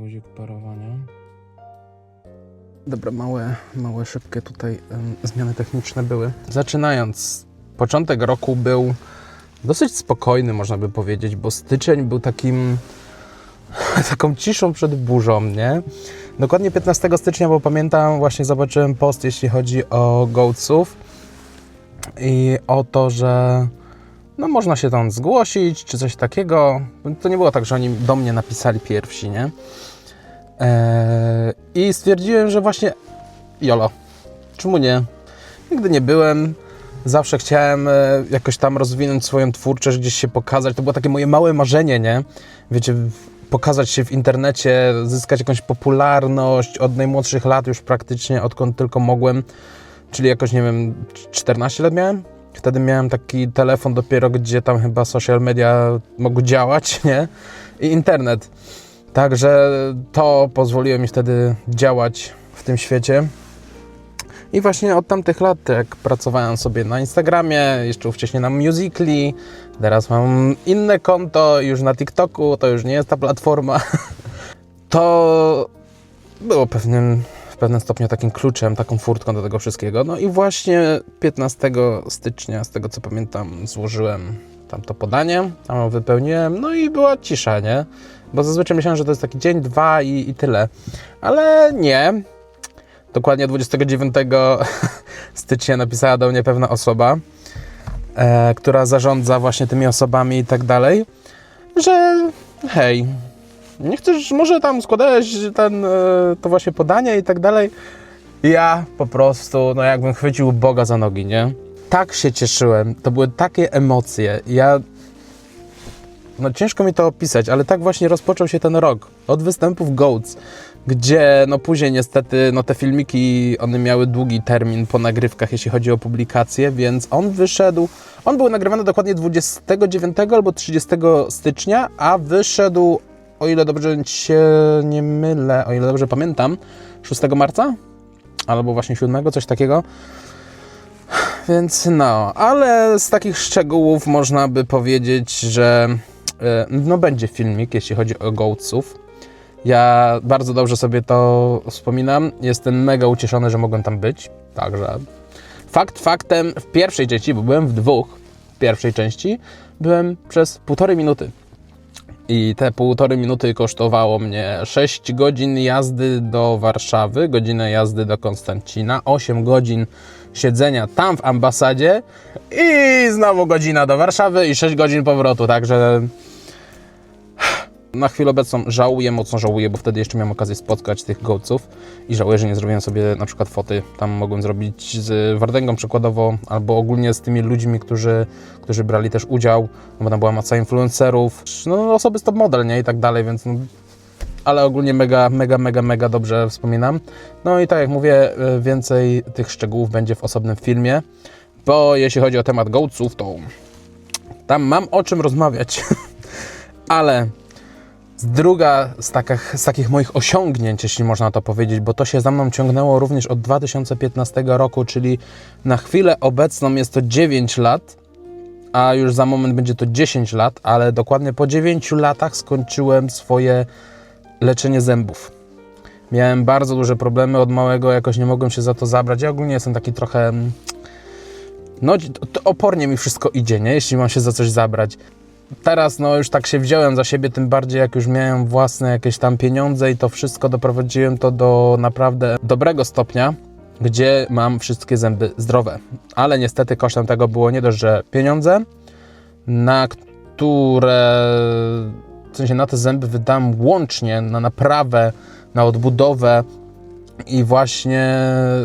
Guzik parowania. Dobra, małe, małe, szybkie tutaj zmiany techniczne były. Zaczynając, początek roku był dosyć spokojny, można by powiedzieć, bo styczeń był takim taką ciszą przed burzą, nie? Dokładnie 15 stycznia, bo pamiętam, właśnie zobaczyłem post, jeśli chodzi o gołców i o to, że no można się tam zgłosić, czy coś takiego. To nie było tak, że oni do mnie napisali pierwsi, nie? Eee, I stwierdziłem, że właśnie jolo, czemu nie? Nigdy nie byłem, zawsze chciałem e, jakoś tam rozwinąć swoją twórczość, gdzieś się pokazać. To było takie moje małe marzenie, nie? Wiecie, pokazać się w internecie, zyskać jakąś popularność od najmłodszych lat już praktycznie, odkąd tylko mogłem. Czyli jakoś, nie wiem, 14 lat miałem? Wtedy miałem taki telefon dopiero, gdzie tam chyba social media mogły działać, nie? I internet. Także to pozwoliło mi wtedy działać w tym świecie. I właśnie od tamtych lat, jak pracowałem sobie na Instagramie, jeszcze wcześniej na Musically, teraz mam inne konto już na TikToku, to już nie jest ta platforma. To było pewnym, w pewnym stopniu takim kluczem, taką furtką do tego wszystkiego. No i właśnie 15 stycznia, z tego co pamiętam, złożyłem tam to podanie, tam wypełniłem, no i była cisza, nie? Bo zazwyczaj myślałem, że to jest taki dzień, dwa i, i tyle. Ale nie. Dokładnie 29 stycznia napisała do mnie pewna osoba, e, która zarządza właśnie tymi osobami i tak dalej, że hej, nie chcesz, może tam składałeś ten, e, to właśnie podanie i tak dalej. Ja po prostu, no jakbym chwycił Boga za nogi, nie? Tak się cieszyłem, to były takie emocje. Ja no ciężko mi to opisać, ale tak właśnie rozpoczął się ten rok. Od występów Goats, gdzie no później niestety no te filmiki, one miały długi termin po nagrywkach, jeśli chodzi o publikację, więc on wyszedł, on był nagrywany dokładnie 29 albo 30 stycznia, a wyszedł, o ile dobrze się nie mylę, o ile dobrze pamiętam, 6 marca? Albo właśnie 7, coś takiego. Więc no, ale z takich szczegółów można by powiedzieć, że no będzie filmik, jeśli chodzi o gołców. Ja bardzo dobrze sobie to wspominam. Jestem mega ucieszony, że mogłem tam być. Także fakt faktem w pierwszej części, bo byłem w dwóch, w pierwszej części, byłem przez półtorej minuty. I te półtorej minuty kosztowało mnie 6 godzin jazdy do Warszawy, godzinę jazdy do Konstancina, 8 godzin siedzenia tam w ambasadzie i znowu godzina do Warszawy i 6 godzin powrotu, także na chwilę obecną żałuję, mocno żałuję, bo wtedy jeszcze miałem okazję spotkać tych gołców i żałuję, że nie zrobiłem sobie na przykład foty. Tam mogłem zrobić z Wardęgą przykładowo, albo ogólnie z tymi ludźmi, którzy, którzy brali też udział, no bo tam była masa influencerów, no osoby z top model, nie? I tak dalej, więc no, ale ogólnie mega, mega, mega, mega dobrze wspominam. No i tak jak mówię, y, więcej tych szczegółów będzie w osobnym filmie, bo jeśli chodzi o temat gołców, to tam mam o czym rozmawiać, ale druga z takich, z takich moich osiągnięć, jeśli można to powiedzieć, bo to się za mną ciągnęło również od 2015 roku, czyli na chwilę obecną jest to 9 lat, a już za moment będzie to 10 lat, ale dokładnie po 9 latach skończyłem swoje leczenie zębów. Miałem bardzo duże problemy od małego, jakoś nie mogłem się za to zabrać. Ja ogólnie jestem taki trochę. No, opornie mi wszystko idzie, nie? Jeśli mam się za coś zabrać. Teraz, no, już tak się wziąłem za siebie, tym bardziej jak już miałem własne jakieś tam pieniądze i to wszystko doprowadziłem to do naprawdę dobrego stopnia, gdzie mam wszystkie zęby zdrowe. Ale niestety kosztem tego było nie dość, że pieniądze, na które w sensie na te zęby wydam łącznie na naprawę, na odbudowę i właśnie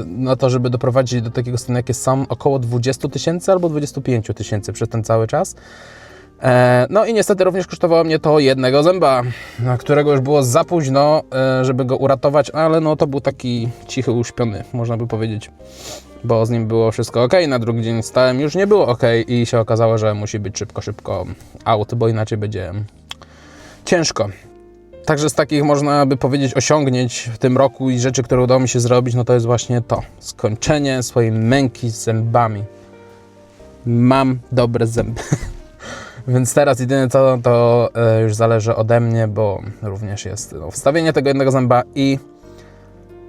na to, żeby doprowadzić do takiego stanu, jak jest sam, około 20 tysięcy albo 25 tysięcy przez ten cały czas. E, No i niestety również kosztowało mnie to jednego zęba, którego już było za późno, e, żeby go uratować, ale no to był taki cichy, uśpiony, można by powiedzieć, bo z nim było wszystko ok. Na drugi dzień stałem, już nie było ok i się okazało, że musi być szybko, szybko out, bo inaczej będzie ciężko. Także z takich można by powiedzieć osiągnięć w tym roku i rzeczy, które udało mi się zrobić, no to jest właśnie to. Skończenie swojej męki z zębami. Mam dobre zęby. Więc teraz jedyne co, to e, już zależy ode mnie, bo również jest no, wstawienie tego jednego zęba i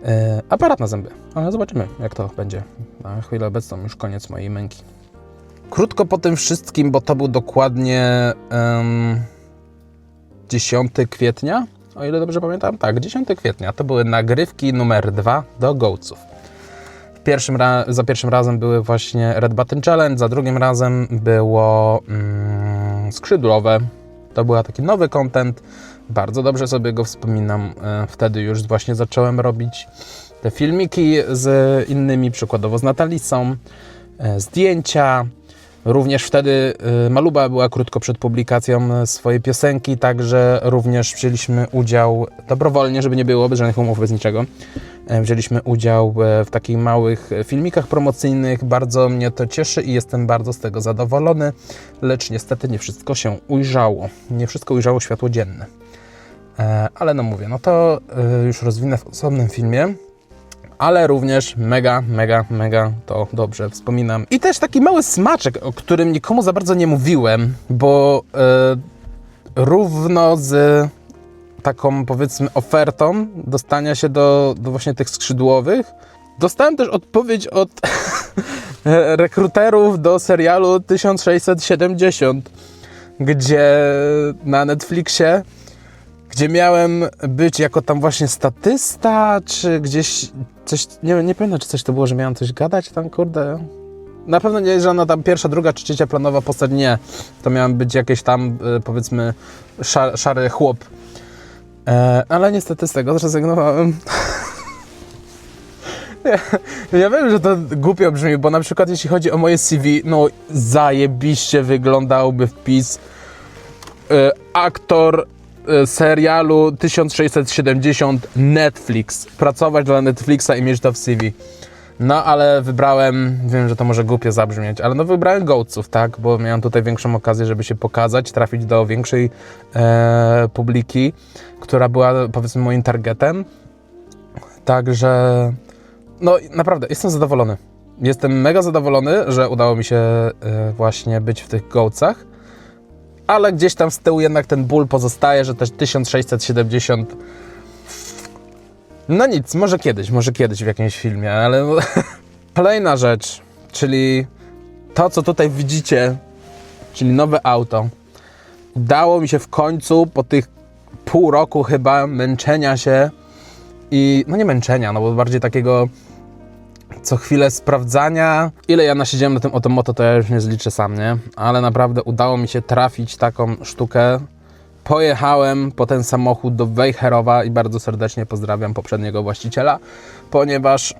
e, aparat na zęby. Ale zobaczymy, jak to będzie. Na chwilę obecną już koniec mojej męki. Krótko po tym wszystkim, bo to był dokładnie em, 10 kwietnia, o ile dobrze pamiętam. Tak, 10 kwietnia. To były nagrywki numer 2 do Gołców. Pierwszym za pierwszym razem były właśnie Red Button Challenge, za drugim razem było mm, skrzydłowe. To był taki nowy content. Bardzo dobrze sobie go wspominam. E, Wtedy już właśnie zacząłem robić te filmiki z innymi, przykładowo z Natalisą, e, zdjęcia. Również wtedy y, Maluba była krótko przed publikacją swojej piosenki, także również wzięliśmy udział dobrowolnie, żeby nie było żadnych umów, bez niczego. E, Wzięliśmy udział e, w takich małych e, filmikach promocyjnych. Bardzo mnie to cieszy i jestem bardzo z tego zadowolony, lecz niestety nie wszystko się ujrzało. Nie wszystko ujrzało światło dzienne. Ale no mówię, no to już rozwinę w osobnym filmie ale również mega, mega, mega to dobrze wspominam. I też taki mały smaczek, o którym nikomu za bardzo nie mówiłem, bo e, równo z taką powiedzmy ofertą dostania się do, do właśnie tych skrzydłowych, dostałem też odpowiedź od rekruterów do serialu 1670, gdzie na Netflixie gdzie miałem być jako tam właśnie statysta, czy gdzieś coś, nie, nie pamiętam, czy coś to było, że miałem coś gadać tam, kurde. Na pewno nie żadna tam pierwsza, druga czy trzecia planowa postać, nie. To miałem być jakiś tam, y, powiedzmy, szar, szary chłop. E, ale niestety z tego zrezygnowałem. Ja, ja wiem, że to głupio brzmi, bo na przykład jeśli chodzi o moje CV, no zajebiście wyglądałby wpis y, aktor y, serialu 1670 Netflix. Pracować dla Netflixa i mieć to w CV. No, ale wybrałem, wiem, że to może głupio zabrzmieć, ale no wybrałem Gołców, tak, bo miałem tutaj większą okazję, żeby się pokazać, trafić do większej e, publiki, która była powiedzmy moim targetem. Także, no naprawdę, jestem zadowolony. Jestem mega zadowolony, że udało mi się e, właśnie być w tych Gołcach ale gdzieś tam z tyłu jednak ten ból pozostaje, że też 1670. No nic, może kiedyś, może kiedyś w jakimś filmie, ale kolejna rzecz, czyli to, co tutaj widzicie, czyli nowe auto. Udało mi się w końcu po tych pół roku chyba męczenia się i no nie męczenia, no bo bardziej takiego co chwilę sprawdzania. Ile ja nasiedziałem na tym otomoto, to ja już nie zliczę sam, nie? Ale naprawdę udało mi się trafić taką sztukę. Pojechałem po ten samochód do Wejherowa i bardzo serdecznie pozdrawiam poprzedniego właściciela, ponieważ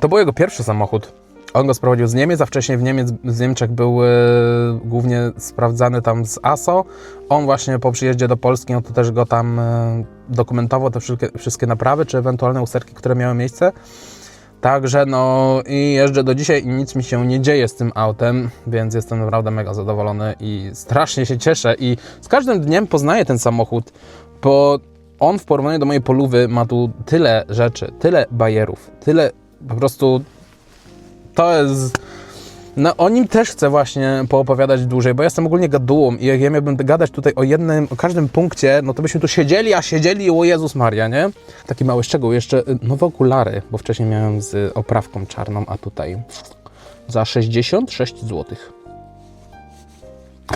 to był jego pierwszy samochód. On go sprowadził z Niemiec, a wcześniej w, Niemiec, Niemczech był e, głównie sprawdzany tam z ASO. On właśnie po przyjeździe do Polski, no to też go tam e, dokumentował, te wszystkie, wszystkie naprawy, czy ewentualne usterki, które miały miejsce. Także no i jeżdżę do dzisiaj i nic mi się nie dzieje z tym autem, więc jestem naprawdę mega zadowolony i strasznie się cieszę. I z każdym dniem poznaję ten samochód, bo on w porównaniu do mojej polówy ma tu tyle rzeczy, tyle bajerów, tyle po prostu to jest... No o nim też chcę właśnie poopowiadać dłużej, bo ja jestem ogólnie gadułą i jak ja miałbym gadać tutaj o jednym, o każdym punkcie, no to byśmy tu siedzieli, a siedzieli, o Jezus Maria, nie? Taki mały szczegół, jeszcze y, nowe okulary, bo wcześniej miałem z oprawką czarną, a tutaj za 66 zł.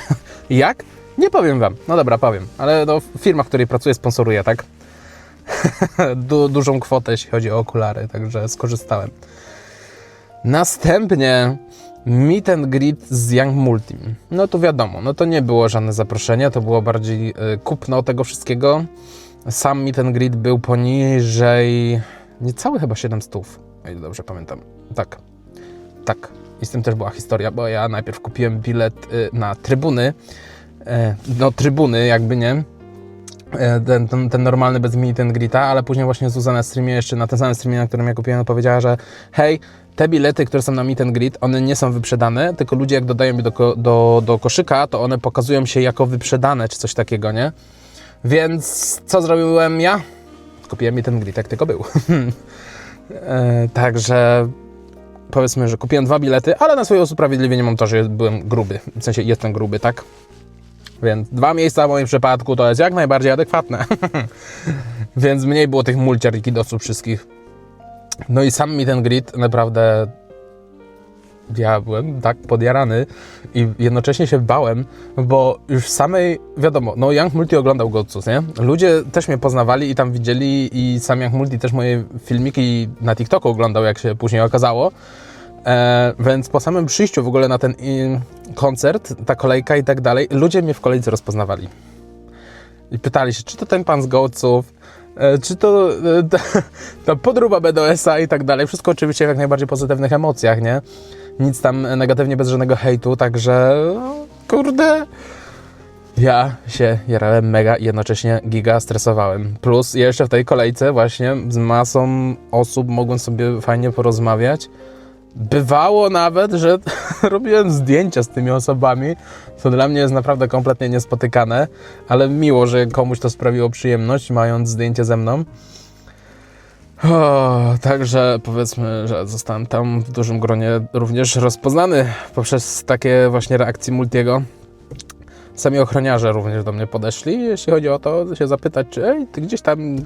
jak? Nie powiem wam. No dobra, powiem, ale no, firma, w której pracuję sponsoruje, tak? du dużą kwotę, jeśli chodzi o okulary, także skorzystałem. Następnie meet and greet z Young Multim. No to wiadomo, no to nie było żadne zaproszenie, to było bardziej y, kupno tego wszystkiego. Sam meet and greet był poniżej niecałe chyba 7 stów, o ile dobrze pamiętam. Tak, tak. I z tym też była historia, bo ja najpierw kupiłem bilet y, na trybuny, e, no trybuny jakby nie, e, ten, ten, ten normalny bez meet and greeta, ale później właśnie Zuzana na streamie, jeszcze na tym samym streamie, na którym ja kupiłem, powiedziała, że hej, te bilety, które są na meet and greet, one nie są wyprzedane, tylko ludzie jak dodają je do, do, do koszyka, to one pokazują się jako wyprzedane, czy coś takiego, nie? Więc co zrobiłem ja? Kupiłem meet and greet, jak tylko był. e, także powiedzmy, że kupiłem dwa bilety, ale na swoje usprawiedliwienie mam to, że byłem gruby. W sensie jestem gruby, tak? Więc dwa miejsca w moim przypadku to jest jak najbardziej adekwatne. Więc mniej było tych mulciar i kidosów wszystkich. No i sam mi ten grid naprawdę ja byłem tak podjarany i jednocześnie się bałem, bo już samej, wiadomo, no Young Multi oglądał Godsus, nie? Ludzie też mnie poznawali i tam widzieli i sam Young Multi też moje filmiki na TikToku oglądał, jak się później okazało. E, więc po samym przyjściu w ogóle na ten koncert, ta kolejka i tak dalej, ludzie mnie w kolejce rozpoznawali. I pytali się, czy to ten pan z Gołców, czy to e, ta, ta podróba BDS-a i tak dalej. Wszystko oczywiście w jak najbardziej pozytywnych emocjach, nie? Nic tam negatywnie, bez żadnego hejtu, także no, kurde... Ja się jarałem mega i jednocześnie giga stresowałem. Plus jeszcze w tej kolejce właśnie z masą osób mogłem sobie fajnie porozmawiać. Bywało nawet, że robiłem zdjęcia z tymi osobami, co dla mnie jest naprawdę kompletnie niespotykane, ale miło, że komuś to sprawiło przyjemność, mając zdjęcie ze mną. O, także powiedzmy, że zostałem tam w dużym gronie również rozpoznany poprzez takie właśnie reakcje Multiego. Sami ochroniarze również do mnie podeszli, jeśli chodzi o to, się zapytać, czy ej, ty gdzieś tam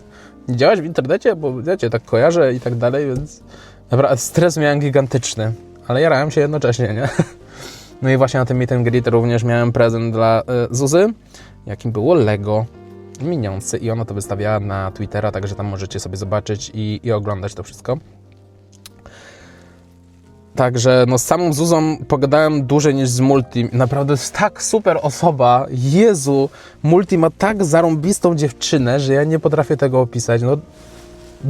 nie działaś w internecie, bo wiecie, tak kojarzę i tak dalej, więc Dobra, stres miałem gigantyczny, ale jarałem się jednocześnie, nie? No i właśnie na tym meet and greet również miałem prezent dla y, Zuzy, jakim było Lego Miniący i ona to wystawiała na Twittera, także tam możecie sobie zobaczyć i, i oglądać to wszystko. Także no z samą Zuzą pogadałem dłużej niż z Multi. Naprawdę jest tak super osoba. Jezu, Multi ma tak zarąbistą dziewczynę, że ja nie potrafię tego opisać. No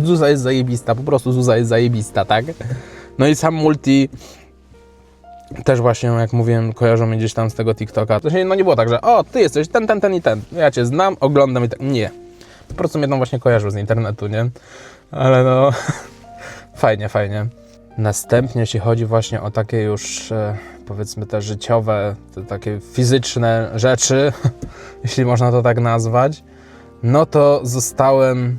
Zuza jest zajebista, po prostu Zuza jest zajebista, tak? No i sam Multi też właśnie, jak mówiłem, kojarzą mnie gdzieś tam z tego TikToka. To się no nie było tak, że o, ty jesteś ten, ten, ten i ten. Ja cię znam, oglądam i tak. Nie. Po prostu mnie tam właśnie kojarzył z internetu, nie? Ale no, fajnie, fajnie. Następnie, jeśli chodzi właśnie o takie już, e, powiedzmy, te życiowe, te takie fizyczne rzeczy, jeśli można to tak nazwać, no to zostałem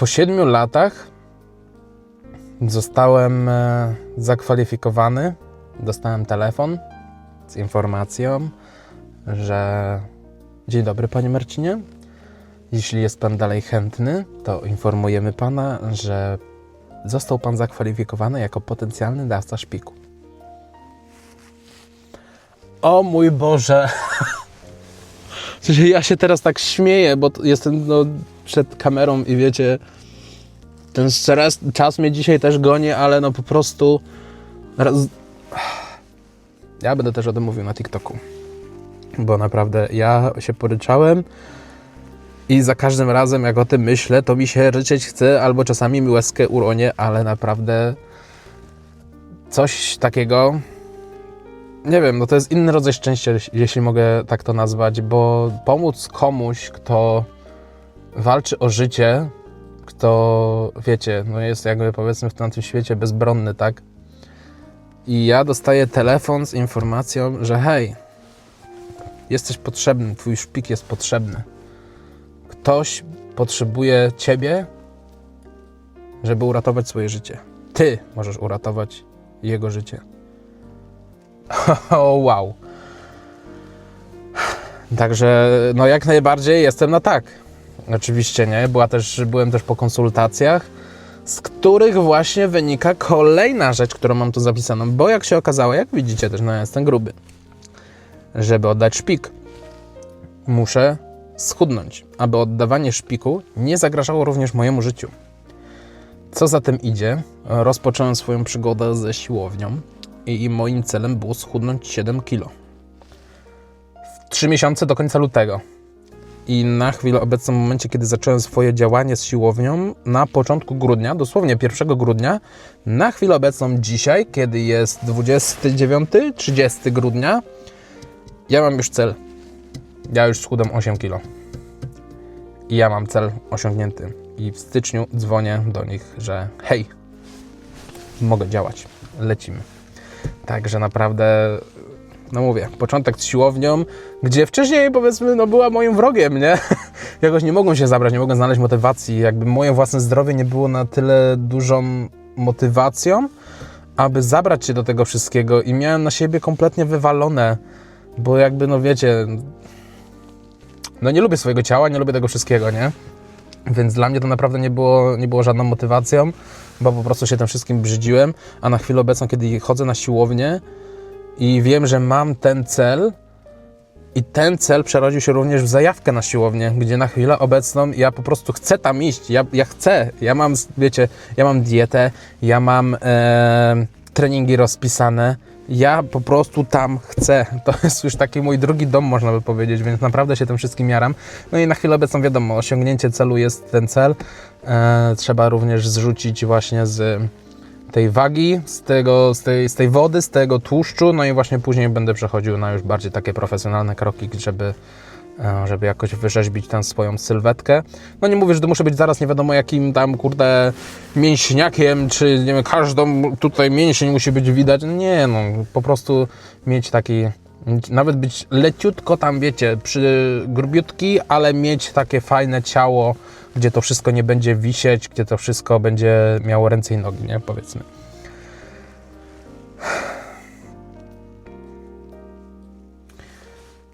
po siedmiu latach zostałem e, zakwalifikowany. Dostałem telefon z informacją, że dzień dobry panie Marcinie. Jeśli jest pan dalej chętny, to informujemy pana, że został pan zakwalifikowany jako potencjalny dawca szpiku. O mój Boże! Ja się teraz tak śmieję, bo jestem no, przed kamerą i wiecie, ten stres, czas mnie dzisiaj też goni, ale no po prostu raz... Ja będę też o tym mówił na TikToku, bo naprawdę ja się poryczałem i za każdym razem jak o tym myślę, to mi się ryczeć chce, albo czasami mi łezkę uronie, ale naprawdę coś takiego nie wiem, no to jest inny rodzaj szczęścia, jeśli mogę tak to nazwać, bo pomóc komuś, kto walczy o życie, kto, wiecie, no jest jakby powiedzmy w tym świecie bezbronny, tak? I ja dostaję telefon z informacją, że hej, jesteś potrzebny, twój szpik jest potrzebny. Ktoś potrzebuje ciebie, żeby uratować swoje życie. Ty możesz uratować jego życie. O, wow. Także, no jak najbardziej jestem na tak. Oczywiście, nie? Była też, byłem też po konsultacjach, z których właśnie wynika kolejna rzecz, którą mam tu zapisaną, bo jak się okazało, jak widzicie też, no ja jestem gruby. Żeby oddać szpik, muszę schudnąć, aby oddawanie szpiku nie zagrażało również mojemu życiu. Co za tym idzie, rozpocząłem swoją przygodę ze siłownią i moim celem było schudnąć 7 kg. W 3 miesiące do końca lutego. I na chwilę obecną, w momencie, kiedy zacząłem swoje działanie z siłownią, na początku grudnia, dosłownie 1 grudnia, na chwilę obecną dzisiaj, kiedy jest 29-30 grudnia, ja mam już cel. Ja już schudam 8 kg. I ja mam cel osiągnięty. I w styczniu dzwonię do nich, że hej, mogę działać, lecimy. Także naprawdę, no mówię, początek z siłownią, gdzie wcześniej powiedzmy, no była moim wrogiem, nie? Jakoś nie mogłem się zabrać, nie mogłem znaleźć motywacji, jakby moje własne zdrowie nie było na tyle dużą motywacją, aby zabrać się do tego wszystkiego i miałem na siebie kompletnie wywalone, bo jakby, no wiecie, no nie lubię swojego ciała, nie lubię tego wszystkiego, nie? Więc dla mnie to naprawdę nie było, nie było żadną motywacją, bo po prostu się tym wszystkim brzydziłem, a na chwilę obecną, kiedy chodzę na siłownię i wiem, że mam ten cel, i ten cel przerodził się również w zajawkę na siłownię, gdzie na chwilę obecną ja po prostu chcę tam iść. Ja, ja chcę. Ja mam, wiecie, ja mam dietę, ja mam e, treningi rozpisane. Ja po prostu tam chcę. To jest już taki mój drugi dom, można by powiedzieć, więc naprawdę się tym wszystkim jaram. No i na chwilę obecną wiadomo, osiągnięcie celu jest ten cel. E, trzeba również zrzucić właśnie z tej wagi, z, tego, z, tej, z tej wody, z tego tłuszczu, no i właśnie później będę przechodził na już bardziej takie profesjonalne kroki, żeby, e, żeby jakoś wyrzeźbić tę swoją sylwetkę. No nie mówię, że to muszę być zaraz nie wiadomo jakim tam, kurde, mięśniakiem, czy nie wiem, każdą tutaj mięsień musi być widać. Nie, no, po prostu mieć taki, nawet być leciutko tam, wiecie, przy grubiutki, ale mieć takie fajne ciało, gdzie to wszystko nie będzie wisieć, gdzie to wszystko będzie miało ręce i nogi, nie? Powiedzmy.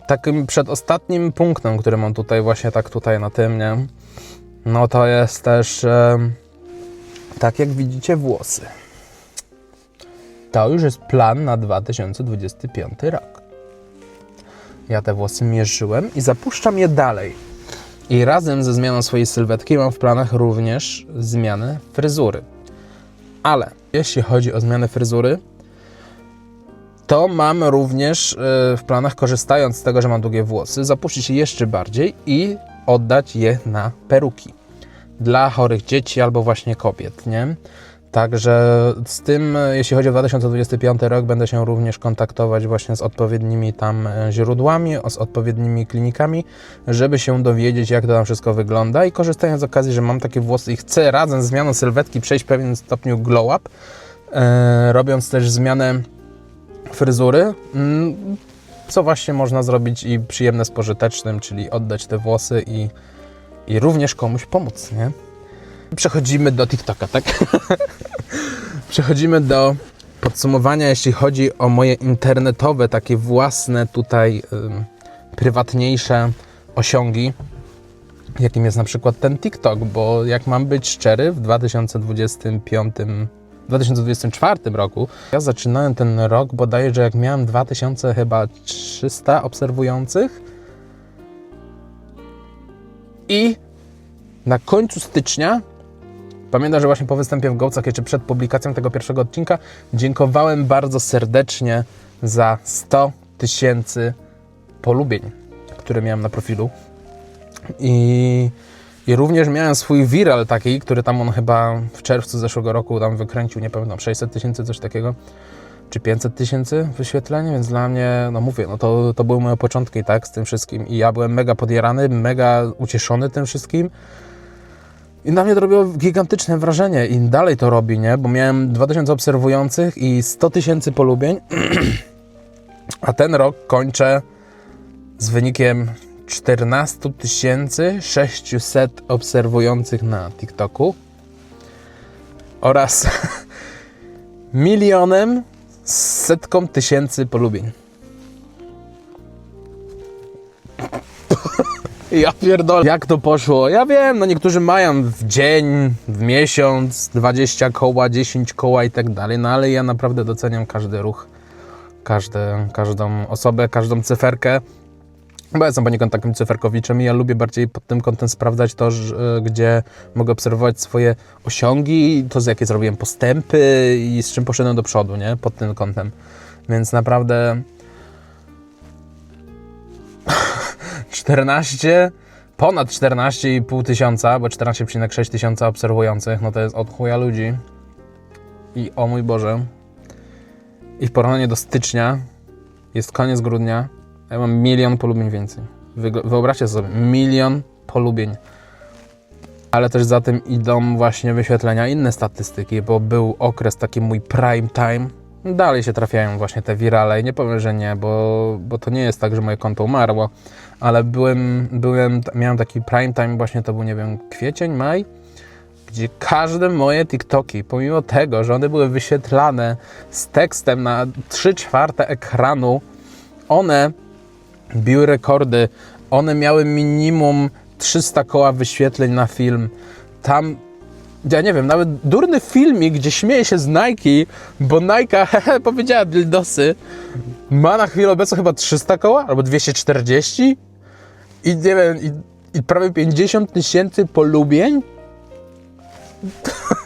Takim przedostatnim punktem, który mam tutaj właśnie tak tutaj na tym, nie? No to jest też e, tak jak widzicie włosy. To już jest plan na 2025 rok. Ja te włosy mierzyłem i zapuszczam je dalej. I razem ze zmianą swojej sylwetki mam w planach również zmianę fryzury. Ale jeśli chodzi o zmianę fryzury, to mam również e, w planach, korzystając z tego, że mam długie włosy, zapuścić je jeszcze bardziej i oddać je na peruki dla chorych dzieci albo właśnie kobiet, nie? Także z tym, jeśli chodzi o 2025 rok, będę się również kontaktować właśnie z odpowiednimi tam e, źródłami, z odpowiednimi klinikami, żeby się dowiedzieć, jak to tam wszystko wygląda. I korzystając z okazji, że mam takie włosy i chcę razem z zmianą sylwetki przejść w pewien stopniu glow up, e, robiąc też zmianę fryzury, mm, co właśnie można zrobić i przyjemne z pożytecznym, czyli oddać te włosy i, i również komuś pomóc, nie? Przechodzimy do TikToka, tak? Przechodzimy do podsumowania, jeśli chodzi o moje internetowe, takie własne tutaj ym, prywatniejsze osiągi, jakim jest na przykład ten TikTok, bo jak mam być szczery, w 2025 w 2024 roku. Ja zaczynałem ten rok bodajże jak miałem 2000 chyba 300 obserwujących i na końcu stycznia Pamiętam, że właśnie po występie w Gołcach, jeszcze przed publikacją tego pierwszego odcinka, dziękowałem bardzo serdecznie za 100 tysięcy polubień, które miałem na profilu. I, I również miałem swój viral taki, który tam on chyba w czerwcu zeszłego roku tam wykręcił, nie pamiętam, 600 tysięcy, coś takiego, czy 500 tysięcy wyświetleń, więc dla mnie, no mówię, no to, to były moje początki, tak, z tym wszystkim. I ja byłem mega podjarany, mega ucieszony tym wszystkim. I na mnie to robiło gigantyczne wrażenie i dalej to robi, nie? Bo miałem 2000 obserwujących i 100 tysięcy polubień, a ten rok kończę z wynikiem 14 600 obserwujących na TikToku oraz milionem setką tysięcy polubień. Ja pierdolę, jak to poszło? Ja wiem, no niektórzy mają w dzień, w miesiąc 20 koła, 10 koła i tak dalej, no ale ja naprawdę doceniam każdy ruch, każde, każdą osobę, każdą cyferkę. Bo ja jestem poniekąd takim cyferkowiczem i ja lubię bardziej pod tym kątem sprawdzać to, że, gdzie mogę obserwować swoje osiągi, to z jakie zrobiłem postępy i z czym poszedłem do przodu, nie? Pod tym kątem. Więc naprawdę 14, ponad 14,5 tysiąca, bo 14,6 tysiąca obserwujących, no to jest od chuja ludzi. I o mój Boże. I w porównaniu do stycznia jest koniec grudnia, ja mam milion polubień więcej. Wyobraźcie sobie, milion polubień. Ale też za tym idą właśnie wyświetlenia inne statystyki, bo był okres taki mój prime time. Dalej się trafiają właśnie te wirale i nie powiem, że nie, bo, bo to nie jest tak, że moje konto umarło ale byłem, byłem, miałem taki prime time, właśnie to był, nie wiem, kwiecień, maj gdzie każde moje TikToki, pomimo tego, że one były wyświetlane z tekstem na 3 czwarte ekranu, one biły rekordy. One miały minimum 300 koła wyświetleń na film. Tam, ja nie wiem, nawet durny filmik, gdzie śmieje się z Nike, bo Nike, hehe, powiedziała dildosy, ma na chwilę obecną chyba 300 koła albo 240 i nie wiem, i, i prawie 50 tysięcy polubień.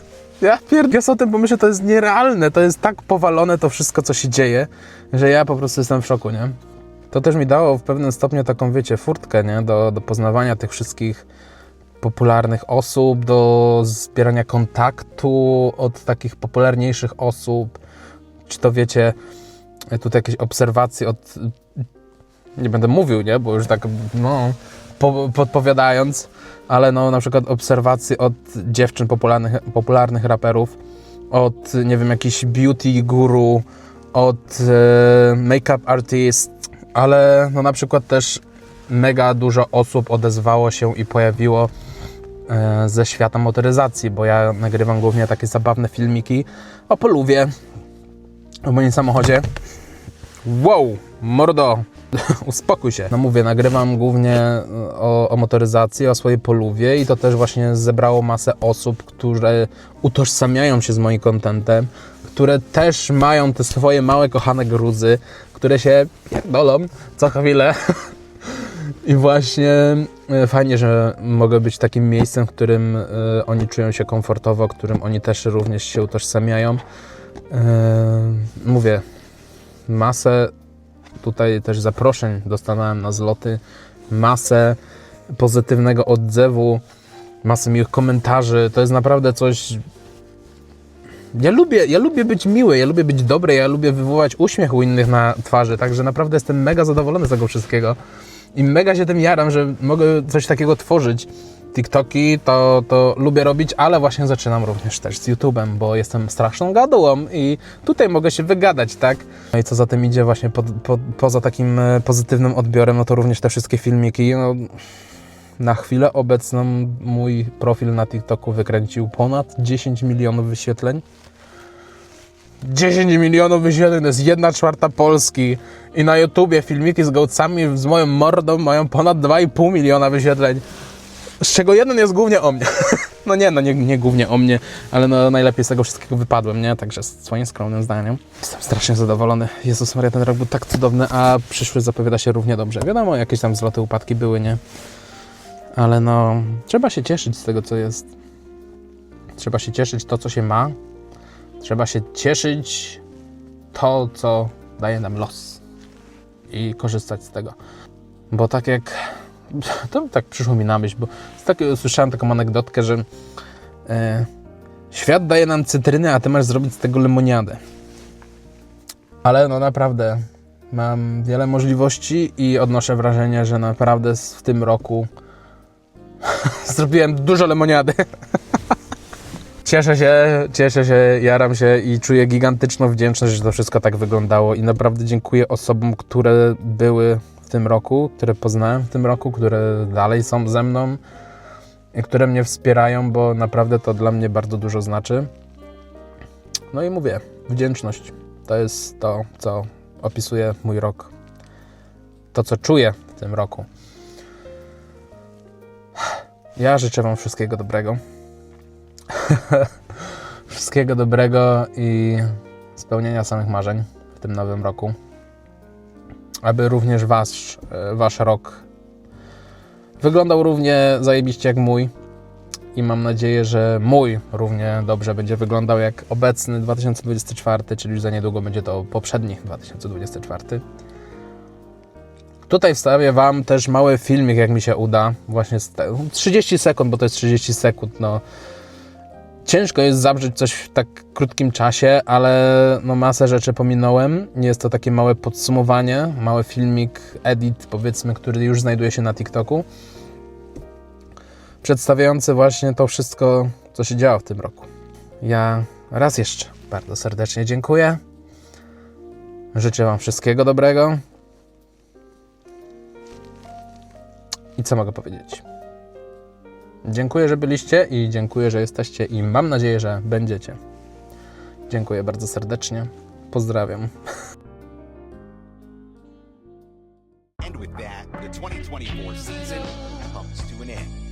Ja pierd... Ja sobie o tym pomyślę, to jest nierealne, to jest tak powalone to wszystko, co się dzieje, że ja po prostu jestem w szoku, nie? To też mi dało w pewnym stopniu taką, wiecie, furtkę, nie? Do, do poznawania tych wszystkich popularnych osób, do zbierania kontaktu od takich popularniejszych osób. Czy to wiecie, tutaj jakieś obserwacje od. Nie będę mówił, nie? Bo już tak, no, po, podpowiadając, ale no, na przykład obserwacje od dziewczyn popularnych, popularnych raperów, od, nie wiem, jakichś beauty guru, od e, make-up artist, ale no na przykład też mega dużo osób odezwało się i pojawiło e, ze świata motoryzacji, bo ja nagrywam głównie takie zabawne filmiki o poluwie, o moim samochodzie. Wow, mordo, uspokój się. No mówię, nagrywam głównie e, o, o motoryzacji, o swojej poluwie i to też właśnie zebrało masę osób, które utożsamiają się z moim kontentem, które też mają te swoje małe, kochane gruzy, które się pierdolą co chwilę. I właśnie e, fajnie, że mogę być takim miejscem, w którym e, oni czują się komfortowo, w którym oni też również się utożsamiają. Mówię, masę tutaj też zaproszeń dostawałem na zloty, masę pozytywnego odzewu, masę miłych komentarzy. To jest naprawdę coś. Ja lubię, ja lubię być miły, ja lubię być dobry, ja lubię wywołać uśmiech u innych na twarzy, także naprawdę jestem mega zadowolony z tego wszystkiego. I mega się tym jaram, że mogę coś takiego tworzyć. TikToki to, to lubię robić, ale właśnie zaczynam również też z YouTube'em, bo jestem straszną gadułą i tutaj mogę się wygadać, tak? No i co za tym idzie właśnie po, po, poza takim e, pozytywnym odbiorem, no to również te wszystkie filmiki, no, na chwilę obecną mój profil na TikToku wykręcił ponad 10 milionów wyświetleń. 10 milionów wyświetleń to jest 1 czwarta Polski i na YouTubie filmiki z gołcami z moją mordą mają ponad 2,5 miliona wyświetleń. Z czego jeden jest głównie o mnie. No nie, no nie, nie głównie o mnie, ale no najlepiej z tego wszystkiego wypadłem, nie? Także swoim skromnym zdaniem. Jestem strasznie zadowolony. Jezus Maria, ten rok był tak cudowny, a przyszły zapowiada się równie dobrze. Wiadomo, jakieś tam zloty, upadki były, nie? Ale no, trzeba się cieszyć z tego, co jest. Trzeba się cieszyć to, co się ma. Trzeba się cieszyć to, co daje nam los. I korzystać z tego. Bo tak jak to tak przyszło mi na myśl, bo tak, słyszałem taką anegdotkę, że e, świat daje nam cytryny, a ty masz zrobić z tego lemoniadę. Ale no naprawdę mam wiele możliwości i odnoszę wrażenie, że naprawdę w tym roku zrobiłem dużo lemoniady. Cieszę się, cieszę się, jaram się i czuję gigantyczną wdzięczność, że to wszystko tak wyglądało i naprawdę dziękuję osobom, które były tym roku, które poznałem w tym roku, które dalej są ze mną i które mnie wspierają, bo naprawdę to dla mnie bardzo dużo znaczy. No i mówię, wdzięczność to jest to, co opisuje mój rok. To, co czuję w tym roku. Ja życzę Wam wszystkiego dobrego. wszystkiego dobrego i spełnienia samych marzeń w tym nowym roku. Aby również wasz, e, wasz rok wyglądał równie zajebiście jak mój. I mam nadzieję, że mój równie dobrze będzie wyglądał jak obecny 2024, czyli już za niedługo będzie to poprzedni 2024. Tutaj wstawię Wam też mały filmik, jak mi się uda. Właśnie z te, 30 sekund, bo to jest 30 sekund. No. Ciężko jest zawrzeć coś w tak krótkim czasie, ale no masę rzeczy pominąłem. Jest to takie małe podsumowanie, mały filmik, edit powiedzmy, który już znajduje się na TikToku. Przedstawiający właśnie to wszystko, co się działo w tym roku. Ja raz jeszcze bardzo serdecznie dziękuję. Życzę Wam wszystkiego dobrego. I co mogę powiedzieć? Dziękuję, że byliście i dziękuję, że jesteście i mam nadzieję, że będziecie. Dziękuję bardzo serdecznie. Pozdrawiam. And with that, the 2024 season comes to an end.